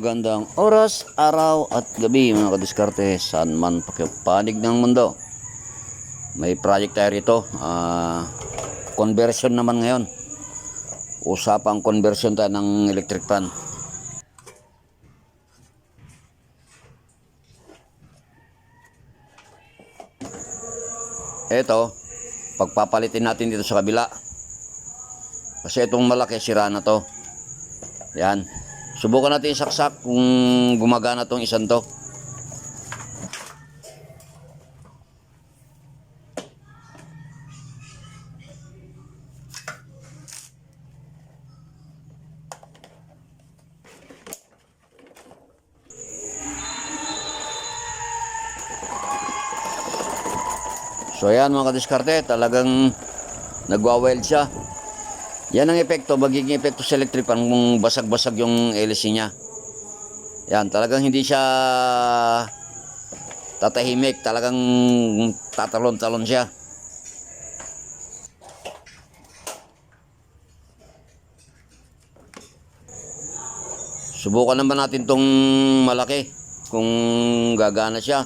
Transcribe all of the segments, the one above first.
magandang oras, araw at gabi mga kadiskarte saan man pakipanig ng mundo. May project tayo rito, ah, conversion naman ngayon. Usapang conversion tayo ng electric fan. Ito, pagpapalitin natin dito sa kabila. Kasi itong malaki sira na to. Yan. Subukan natin isaksak kung gumagana tong isang to. So ayan mga kadiskarte, talagang nagwa-weld siya. Yan ang epekto, magiging epekto sa electric fan kung basag-basag yung LC niya. Yan, talagang hindi siya tatahimik, talagang tatalon-talon siya. Subukan naman natin tong malaki kung gagana siya.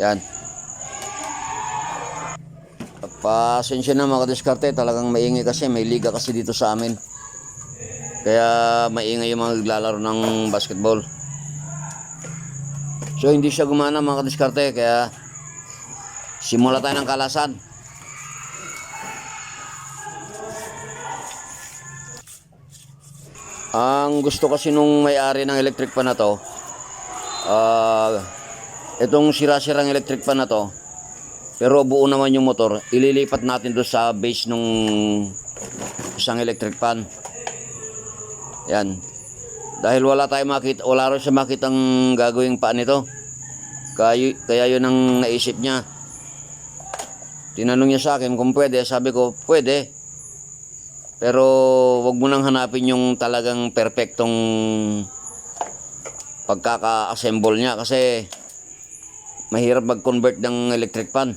Yan. Pasensya na mga kadiskarte, talagang maingay kasi, may liga kasi dito sa amin. Kaya maingay yung mga naglalaro ng basketball. So hindi siya gumana mga kadiskarte, kaya simula tayo ng kalasan. Ang gusto kasi nung may-ari ng electric fan na to, ah, itong sira-sirang electric fan na to, pero buo naman yung motor, ililipat natin doon sa base nung isang electric fan. Yan. Dahil wala tayo makita, wala rin siya makitang gagawing paan nito. Kaya, kaya yun ang naisip niya. Tinanong niya sa akin kung pwede. Sabi ko, pwede. Pero wag mo nang hanapin yung talagang perfectong pagkaka-assemble niya kasi mahirap mag-convert ng electric fan.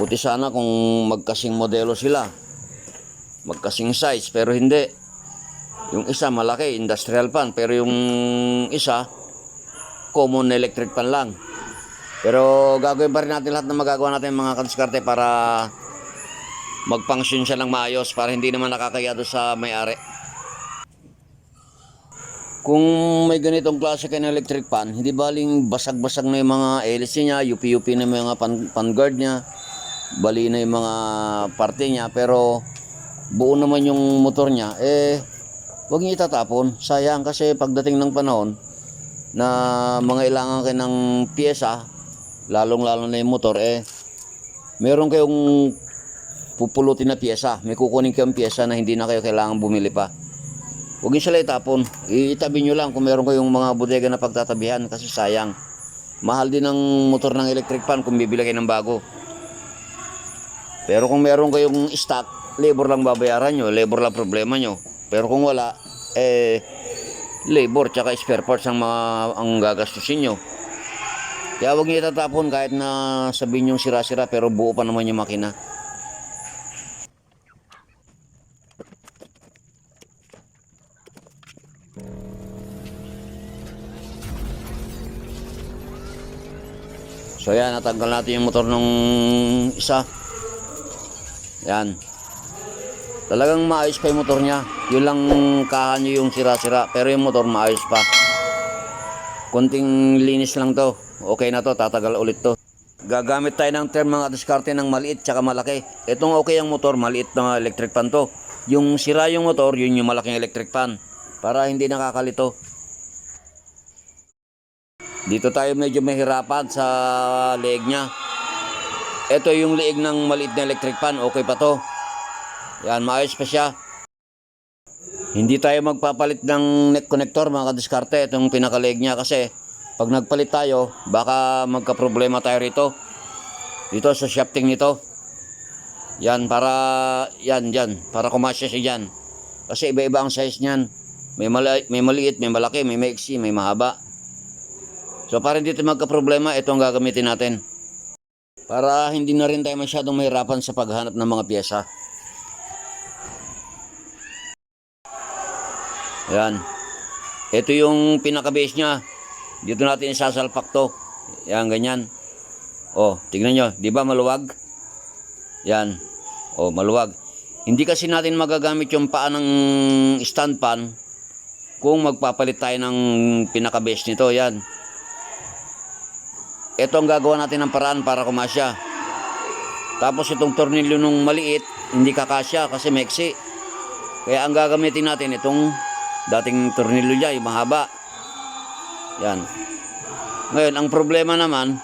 Buti sana kung magkasing modelo sila. Magkasing size pero hindi. Yung isa malaki, industrial fan, pero yung isa common electric fan lang. Pero gagawin pa rin natin lahat ng magagawa natin mga kadiskarte para mag-function siya ng maayos para hindi naman nakakaya doon sa may-ari. Kung may ganitong klase kayo ng electric fan, hindi baling basag-basag na yung mga LC niya, UP-UP na yung mga pan, pan guard niya, bali na yung mga parte niya, pero buo naman yung motor niya, eh, huwag niyo itatapon. Sayang kasi pagdating ng panahon na mga ilangan kayo ng pyesa, lalong-lalo na yung motor, eh, meron kayong pupulutin na pyesa. May kukunin kayong pyesa na hindi na kayo kailangan bumili pa. Huwag niyo sila itapon. Itabi niyo lang kung meron kayong mga bodega na pagtatabihan kasi sayang. Mahal din ang motor ng electric fan kung bibili kayo ng bago. Pero kung meron kayong stock, labor lang babayaran nyo, labor lang problema nyo. Pero kung wala, eh, labor tsaka spare parts ang, mga, ang gagastusin nyo. Kaya huwag niyo itatapon kahit na sabihin yung sira-sira pero buo pa naman yung makina. So yan, natanggal natin yung motor ng isa. Yan. Talagang maayos pa yung motor niya. Yun lang kahan nyo yung sira-sira. Pero yung motor maayos pa. Kunting linis lang to. Okay na to, tatagal ulit to. Gagamit tayo ng term mga diskarte ng maliit tsaka malaki. Itong okay ang motor, maliit na electric fan to. Yung sira yung motor, yun yung malaking electric fan. Para hindi nakakalito. Dito tayo medyo mahirapan sa leeg niya. Ito yung leeg ng maliit na electric fan. Okay pa to. Yan, maayos pa siya. Hindi tayo magpapalit ng neck connector mga kadiskarte. Itong pinakaleg niya kasi pag nagpalit tayo, baka magka-problema tayo rito. Dito sa shafting nito. Yan, para, yan, yan. Para kumasya siya dyan. Kasi iba-iba ang size niyan. May, mali, may maliit, may malaki, may maiksi, may mahaba. So para hindi tayo magka-problema, ito gagamitin natin. Para hindi na rin tayo masyadong mahirapan sa paghanap ng mga pyesa. Yan. Ito yung pinaka-base niya. Dito natin isasalpak to. Yan, ganyan. Oh, tingnan nyo. Di ba maluwag? Yan. Oh, maluwag. Hindi kasi natin magagamit yung paa ng stand pan kung magpapalit tayo ng pinaka-base nito. Yan. Ito ang gagawa natin ng paraan para kumasya. Tapos itong tornilyo nung maliit, hindi kakasya kasi meksi. Kaya ang gagamitin natin itong dating tornilyo niya, yung mahaba. Yan. Ngayon, ang problema naman,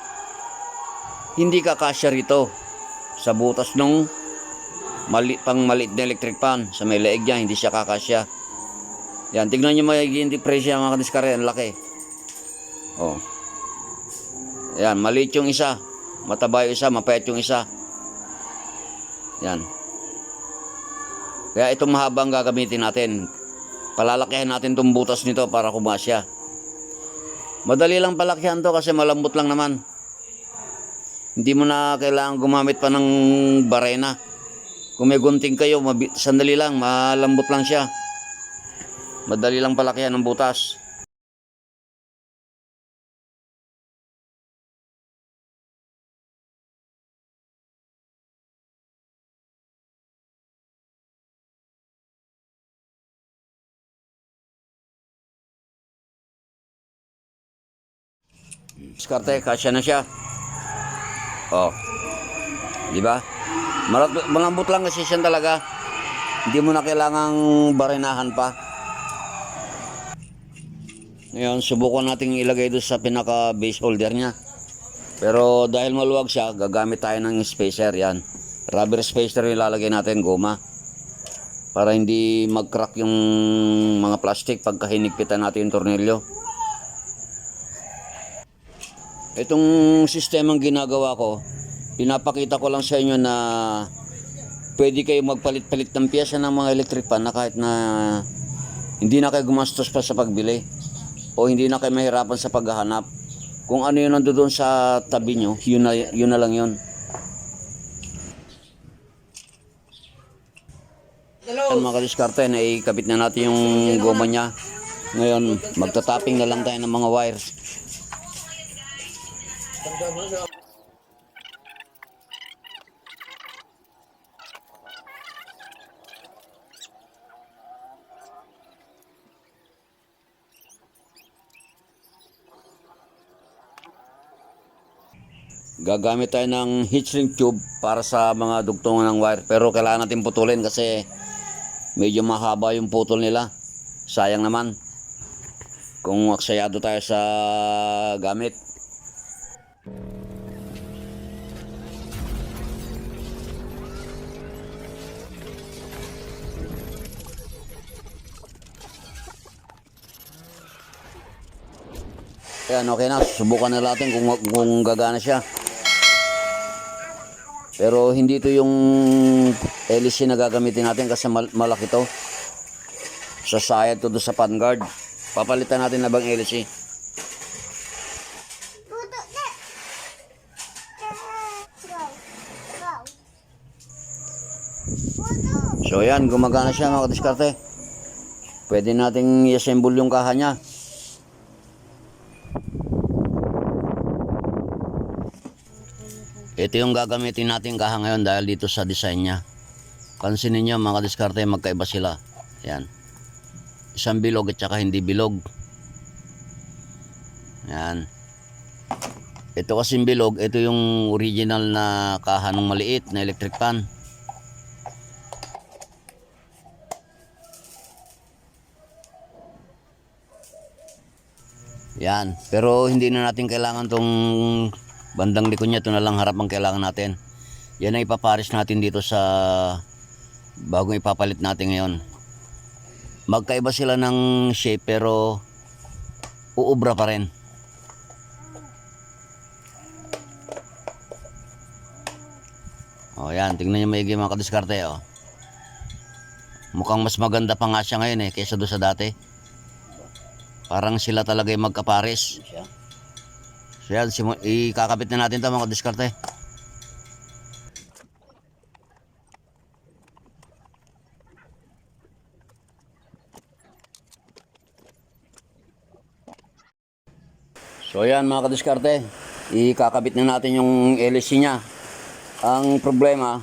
hindi kakasya rito sa butas nung mali, pang maliit na electric pan sa may leeg niya, hindi siya kakasya. Yan, tignan niyo magiging depresya mga kadiskare, ang laki. Oh. Yan, maliit yung isa, mataba yung isa, mapayat yung isa. Yan. Kaya itong mahabang gagamitin natin. Palalakihan natin itong butas nito para kumasya. Madali lang palakihan to kasi malambot lang naman. Hindi mo na kailangan gumamit pa ng barena. Kung may gunting kayo, sandali lang, malambot lang siya. Madali lang palakihan ng butas. Diskarte, kasya na siya. Oh. Di ba? Malat- Malambot lang kasi siya talaga. Hindi mo na kailangang barenahan pa. Ngayon, subukan nating ilagay doon sa pinaka base holder niya. Pero dahil maluwag siya, gagamit tayo ng spacer yan. Rubber spacer yung ilalagay natin, goma. Para hindi mag-crack yung mga plastic pagka hinigpitan natin yung tornilyo. Itong sistemang ginagawa ko, pinapakita ko lang sa inyo na pwede kayo magpalit-palit ng piyesa ng mga electric pan na kahit na hindi na kayo gumastos pa sa pagbili o hindi na kayo mahirapan sa paghahanap. Kung ano yun nandoon sa tabi nyo, yun na, yun na lang yun. Hello. mga kadiskarte, na ikabit na natin yung goma niya. Ngayon, magtatapping na lang tayo ng mga wires. Gagamit tayo ng heat shrink tube para sa mga dugtungan ng wire pero kailangan natin putulin kasi medyo mahaba yung putol nila. Sayang naman kung aksayado tayo sa gamit Yan, okay na. Subukan na natin kung, kung gagana siya. Pero hindi ito yung LC na gagamitin natin kasi mal- malaki to. Sasayad to doon sa pan guard. Papalitan natin na bang LC. So yan, gumagana siya mga kadiskarte. Pwede nating i-assemble yung kaha niya. Ito yung gagamitin natin kaha ngayon dahil dito sa design niya. Pansinin niyo mga diskarte magkaiba sila. Yan. Isang bilog at saka hindi bilog. Yan. Ito kasing bilog, ito yung original na kaha ng maliit na electric pan. Yan. Pero hindi na natin kailangan tong bandang likod niya. Ito na lang harap ang kailangan natin. Yan ang ipaparis natin dito sa bagong ipapalit natin ngayon. Magkaiba sila ng shape pero uubra pa rin. O yan, tingnan niyo maigi mga kadiskarte o. Mukhang mas maganda pa nga siya ngayon eh kaysa doon sa dati. Parang sila talaga yung magkapares. So yan, ikakabit na natin ito mga diskarte. So yan mga kadiskarte, ikakabit na natin yung LSC niya. Ang problema,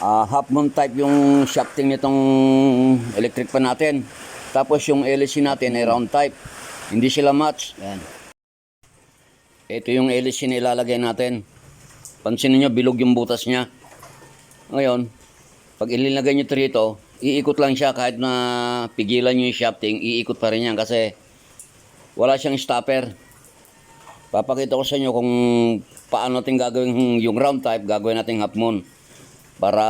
uh, half moon type yung shafting nitong electric pan natin. Tapos yung LSC natin ay round type. Hindi sila match. Yan. Ito yung LSC na ilalagay natin. Pansinin nyo, bilog yung butas niya. Ngayon, pag ilinagay nyo ito rito, iikot lang siya kahit na pigilan nyo yung shafting, iikot pa rin yan kasi wala siyang stopper. Papakita ko sa inyo kung paano natin gagawin yung round type, gagawin natin half moon para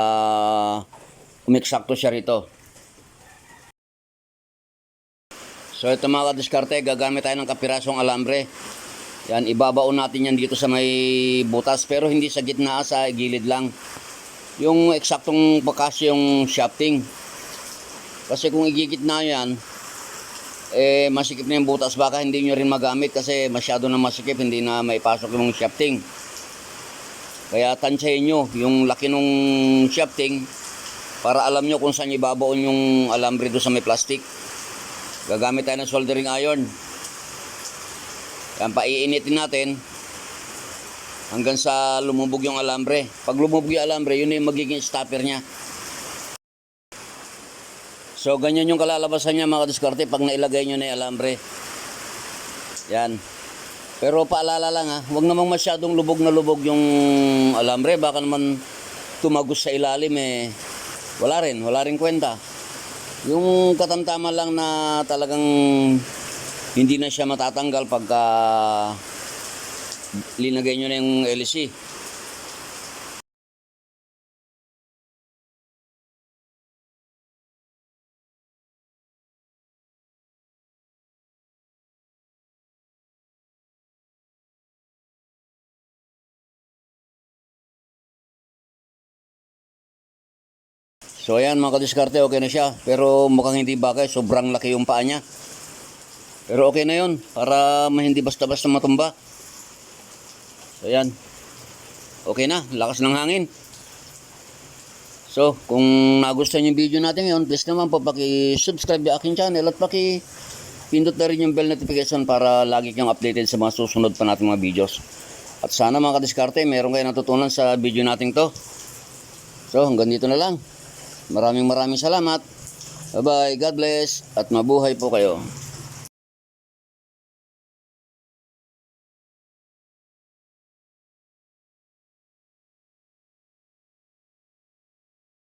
umiksakto siya rito. So ito mga kadiskarte, gagamit tayo ng kapirasong alambre. Yan, ibabaon natin yan dito sa may butas pero hindi sa gitna, sa gilid lang. Yung eksaktong bakas yung shafting. Kasi kung igigitna yan, eh masikip na yung butas baka hindi nyo rin magamit kasi masyado na masikip hindi na maipasok yung shafting kaya tansyahin nyo yung laki nung shafting para alam nyo kung saan ibabaon yung alambre doon sa may plastic gagamit tayo ng soldering iron yan paiinitin natin hanggang sa lumubog yung alambre pag lumubog yung alambre yun yung magiging stopper nya So, ganyan yung kalalabasan niya mga diskarte pag nailagay nyo na yung alambre. Yan. Pero paalala lang ha, huwag namang masyadong lubog na lubog yung alambre. Baka naman tumagos sa ilalim eh. Wala rin, wala rin kwenta. Yung katamtama lang na talagang hindi na siya matatanggal pagka linagay nyo na yung LC. So ayan mga kadiskarte, okay na siya. Pero mukhang hindi bagay, sobrang laki yung paa niya. Pero okay na yun, para hindi basta-basta matumba. So ayan. Okay na, lakas ng hangin. So, kung nagustuhan yung video natin ngayon, please naman po paki-subscribe yung aking channel at paki pindot na rin yung bell notification para lagi kang updated sa mga susunod pa nating mga videos. At sana mga kadiskarte, meron kayo natutunan sa video natin to. So, hanggang dito na lang. Maraming maraming salamat. Bye-bye. God bless. At mabuhay po kayo.